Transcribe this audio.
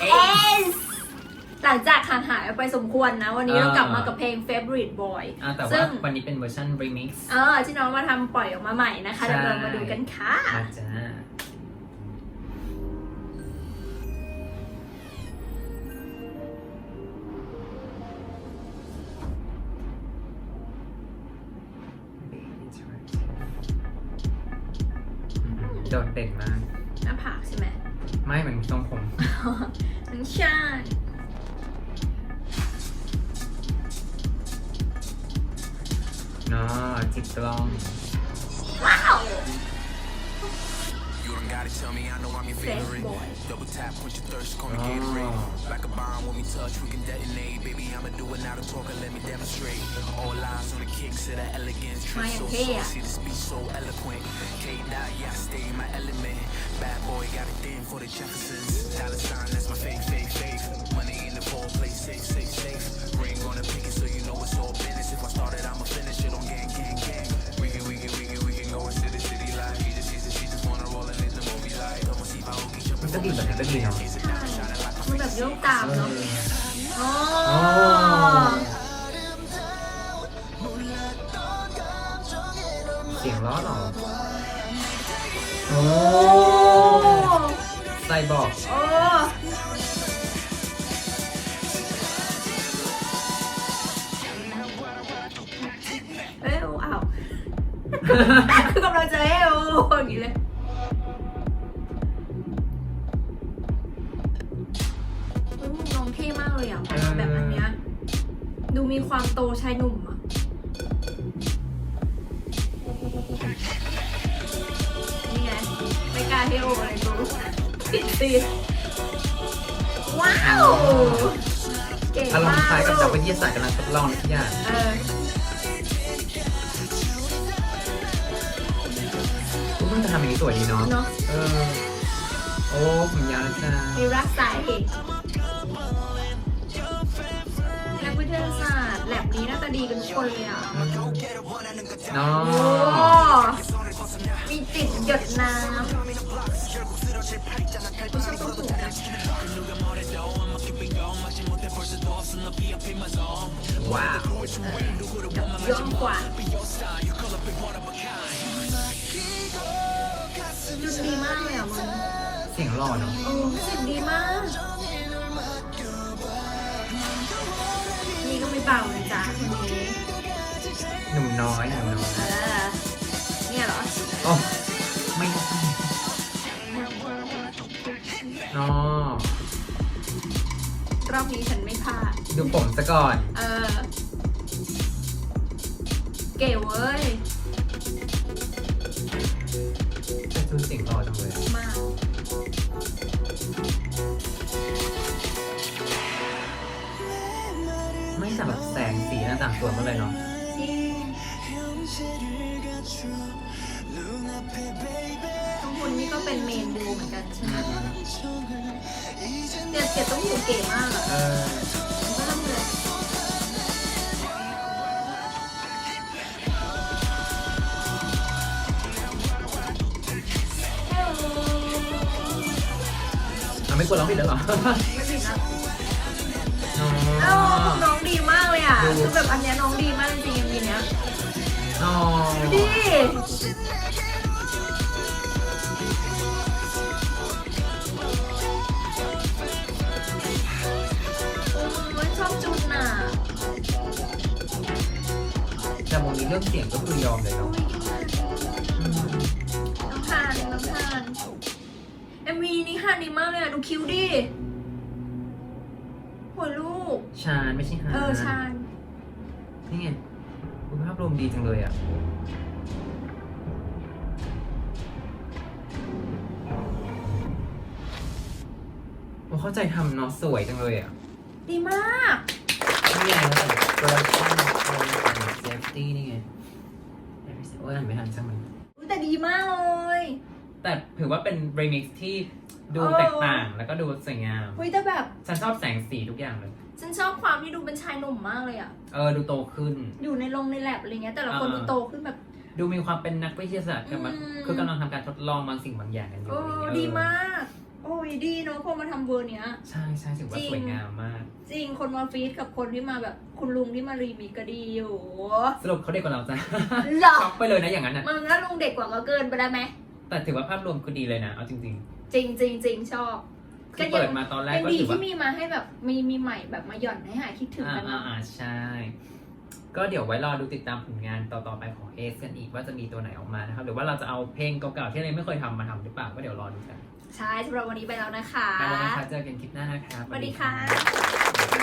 เอ S หลังจากห่างหายไปสมควรนะ วันนี้เรากลับมากับเพลง Favorite Boy อ่าแต่ซึ่ว่างวันนี้เป็นเวอร์ชันรีมิกซ์เออที่น้องมาทำปล่อยออกมาใหม่นะคะใช่เดี๋ยวเรามาดูกันค่ะมาจ้าโดดเด่นมากหน้าผากใช่ไหม ไม่เหมือนทรงผมน้องชายเนาะจิกกล้อง ว้าว You don't gotta tell me, I know I'm your Fresh favorite. boy. Double tap, quench your thirst, call me Oh. Gatorade. Like a bomb when we touch, we can detonate. Baby, I'ma do it now to talk and let me demonstrate. All eyes on the kicks of that elegance. Trip My so hair. saucy, the speech so eloquent. K dot, yeah, I stay in my element. Bad boy got a thing for the Jeffersons. Dollar sign, that's my fake, fake, fake. Money in the ball, play safe, safe, safe. Ring on the picket, so you know it's all business. If I started, I'ma finish it on gang, gang, gang. We can, we can, we can, we can go into the city life. He just sees it, she just wanna roll and in the movie life. Don't see my Okie jumping from the shining. She's a diamond shining like a Không được dấu cảm lắm ใส่บอกโอ้เอ้ยอ้าวคือกำลังจะให้โอ้อย่างนี้เลยเฮ้ยมุมน้องเท่มากเลยอะออกมาแบบอันเนี้ยดูมีความโตชายหนุ่มอะนี่ไงไม่กล้าให้โออะไรกู ติดตีนว้าวเก่งอารมมาณ์กคล้ายกับลูนักกวิทยาศาสตร์กำลังทดลองอะไรทุกอย่างเออทุกคนจะทำอย่างนี้สวยดีเนาะ เนาะเออ โอ้ผมยาวนะจ้ามีรักสายเหตุนักวิทยาศาสตร์แลบนี้น่าจะดีกันทุกคนเลยอะ เนาโอ้ะมีจิตหยดน้ ว้าวย้อนกว่าจุดดีมากเลยอะมึงเสียงหล่อเนาะโอ้จุดดีมาก นี่ก็ไม่เบาเลยจ้าคนนี้หนุ่มน้อยหนุ่มน้อยเออเนี่ยเหรอโอ้ไม่นาะร อบนี้ฉันไม่พลาด ดูผมซะก่อน เออ เก๋เว้ยแต่ดูเสียงหล่อจังเลยอะมากไม่แต่แบบแสงสีหน้าต่างสวยมากเลยเนาะ จริง ข้างบนนี่ก็เป็นเมนดูเหมือนกันใช่ไหมเนี่ยเกียรติต้องอยู่เก๋มากอะเออมากเลยเอาไม่กลัวร้องผิดแล้วเหรอไม่ผิดนะอ๋อ เอ้าน้องดีมากเลยอะดูคือแบบอันเนี้ยน้องดีมากจริงๆอย่างนี้เนี้ยอ๋อ ดีโอ้ยชอบจุดน่ะแต่วงนี้เรื่องเสียงก็คือยอมเลยเนาะอืมน้องทานน้องทานเอ็มวีนี่ฮานดีมากเลยอะดูคิ้วดิหัวลูก ชาญไม่ใช่ฮาเออชาญนี่ไง คุณภาพรวมดีจังเลยอะ ผมเข้าใจทำเนาะสวยจังเลยอะดีมาก นี่ไงโปรดักชั่นเซฟตี้นี่ไงโอ้ยอ่านไม่ทันช่างมัน อุ๊ยแต่ดีมากเลยแต่ถือว่าเป็นรีมิกซ์ที่ดูเออแตกต่างแล้วก็ดูสวยงามเฮ้ยแต่แบบ ฉันชอบแสงสีทุกอย่างเลย ฉันชอบความที่ดูเป็นชายหนุ่มมากเลยอะเออดูโตขึ้น อยู่ในโรงในแลบอะไรเงี้ย แต่ละคนอ่าดูโตขึ้นแบบ ดูมีความเป็นนักวิทยาศาสตร์กันมาอืม คือกำลังทำการทดลองบางสิ่งบางอย่างกันอยู่โอ้อะไรเงี้ยดีมาก โอ้โอ้ยดีเนาะพอมาทำเวอร์เนี้ย ใช่ใช่ถือว่าจริง สวยงามมาก จริงคนมาฟีดกับคนที่มาแบบคุณลุงที่มารีมิกก็ดีอยู่สรุปเขาเด็กกว่าเราจ้ะ หรอช็อกไปเลยนะอย่างนั้นน่ะมึงแล้วลุงเด็กกว่าก็เกินไปแล้วไหมแต่ถือว่าภาพรวมคือดีเลยนะเอาจริงจริงจริงจริงชอบ ๆคือเปิดมาตอนแรกยังก็ดีถือว่า ที่มีมาให้แบบมีมีใหม่แบบมาหย่อนให้หายคิดถึงอ่ากันอ่านะอ่าใช่ ก็เดี๋ยวไว้รอดูติดตามผลงานต่อๆไปของเอสกันอีกว่าจะมีตัวไหนออกมานะครับหรือว่าเราจะเอาเพลงเก่าๆที่เราไม่เคยทำมาทำหรือเปล่าก็เดี๋ยวรอดูกันใช่สำหรับวันนี้ไปแล้วนะคะ ไปแล้วนะคะเจอกันคลิปหน้านะครับ สวัสดีค่ะสวัสดีค่ะ